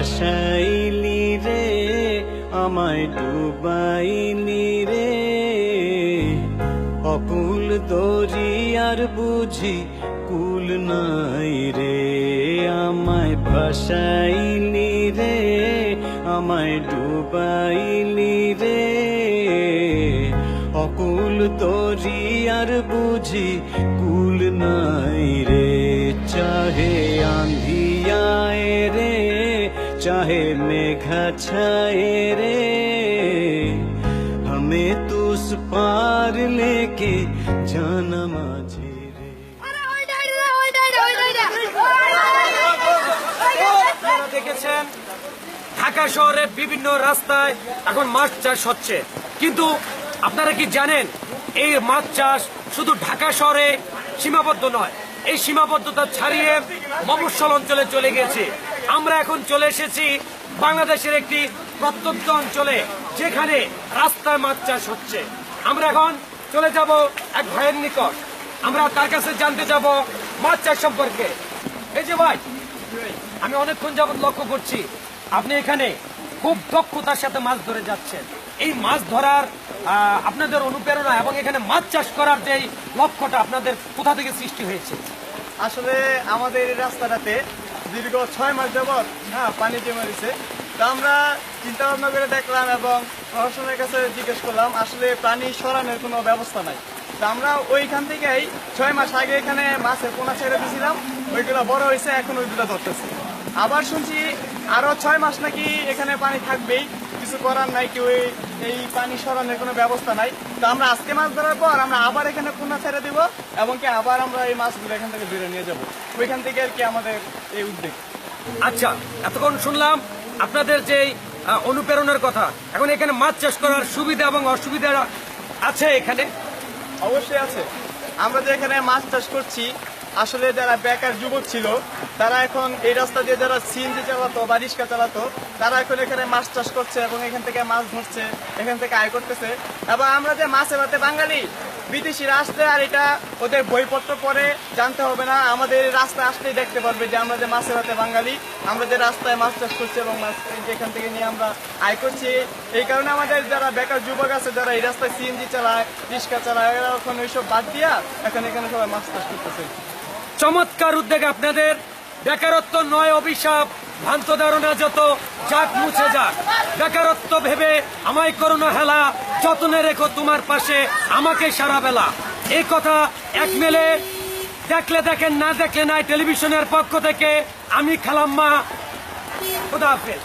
ভাসাইলি রে, আমায় ডুবাইলি রে। অকুল দরিয়ার বুঝি কুল নাই রে, আমায় ভাসাইলি রে, আমায় ডুবাইলি রে। অকুল দরিয়ার বুঝি কুল নাই রে, চাহে আন্ধিয়ায় রে चाहे मेघा छाए रे हमें तू उस पार लेके जाना माझे रे ঢাকা শহরে বিভিন্ন রাস্তায় এখন মাছ চাষ হচ্ছে কিন্তু আপনারা কি জানেন এই মাছ চাষ শুধু ঢাকা শহরে সীমাবদ্ধ নয় এই সীমাবদ্ধতা ছাড়িয়ে মফস্বল অঞ্চলে চলে গেছে আমরা এখন চলে এসেছি বাংলাদেশের একটি প্রত্যন্ত অঞ্চলে, যেখানে রাস্তায় মাছ চাষ হচ্ছে। আমরা এখন চলে যাব এক ভাইয়ের নিকট। আমরা তার কাছে জানতে যাব মাছ চাষ সম্পর্কে। এই যে ভাই, আমি অনেকক্ষণ যাবত লক্ষ্য করছি, আপনি এখানে খুব দক্ষতার সাথে মাছ ধরে যাচ্ছেন। এই মাছ ধরার আপনাদের অনুপ্রেরণা এবং এখানে মাছ চাষ করার যে লক্ষ্যটা আপনাদের কোথা থেকে সৃষ্টি হয়েছে? আসলে আমাদের রাস্তাটাতে দীর্ঘ ছয় মাস যাবৎ হ্যাঁ পানি জমে দিছে তো আমরা চিন্তা ভাবনা করে দেখলাম এবং প্রশাসনের কাছে জিজ্ঞেস করলাম, আসলে পানি সরানোর কোনো ব্যবস্থা নাই। তো আমরা ওইখান থেকেই ছয় মাস আগে এখানে মাছের পোনা ছেড়ে দিয়েছিলাম, ওইগুলো বড় হয়েছে, এখন ওইগুলো ধরতেছে। আবার শুনছি আরও ছয় মাস নাকি এখানে পানি থাকবেই। কিছু করার নাই কেউ এই- পানি সরানোর কোনো ব্যবস্থা নাই। তো আমরা আজকে মাছ ধরার পর আমরা আবার এখানে পোনা ছেড়ে দিব এবং কি আবার আমরা এই মাছগুলো এখান থেকে বেরো নিয়ে যাব। ওইখান থেকে আর কি আমাদের এই উদ্যোগ। আচ্ছা এতক্ষণ শুনলাম আপনাদের যে অনুপ্রেরণার কথা। এখন এখানে মাছ চাষ করার সুবিধা এবং অসুবিধা আছে এখানে? অবশ্যই আছে। আমরা যে এখানে মাছ চাষ করছি আসলে যারা বেকার যুবক ছিল তারা এখন এই রাস্তা দিয়ে যারা সিএনজি চালাতো বা রিক্সা চালাতো, তারা এখন এখানে মাছ চাষ করছে এবং এখান থেকে মাছ ধরছে, এখান থেকে আয় করতেছে। এবং আমরা যে মাছে ভাতে বাঙালি, বিদেশিরা আসলে আর এটা ওদের বইপত্র পরে জানতে হবে না। আমাদের রাস্তা আসলেই দেখতে পারবে যে আমরা যে মাছে ভাতে বাঙালি, আমরা যে রাস্তায় মাছ চাষ করছি এবং মাছ এখান থেকে নিয়ে আমরা আয় করছি। এই কারণে আমাদের যারা বেকার যুবক আছে, যারা এই রাস্তায় সিএনজি চালায়, রিক্সা চালায়, এরা এখন ওইসব বাদ দিয়া এখন এখানে সবাই মাছ চাষ করতেছে। চমৎকার উদ্যোগ আপনাদের। বেকারত্ব নয় অভিশাপ, ভ্রান্ত ধারণা যত চাক মুছে যাক। বেকারত্ব ভেবে আমায় করোনা হেলা, যতনে রেখো তোমার পাশে আমাকে সারা বেলা। এই কথা এক মেলে দেখলে দেখেন, না দেখলে নাই টেলিভিশনের পক্ষ থেকে। আমি খালাম্মা, খুদা হাফেজ।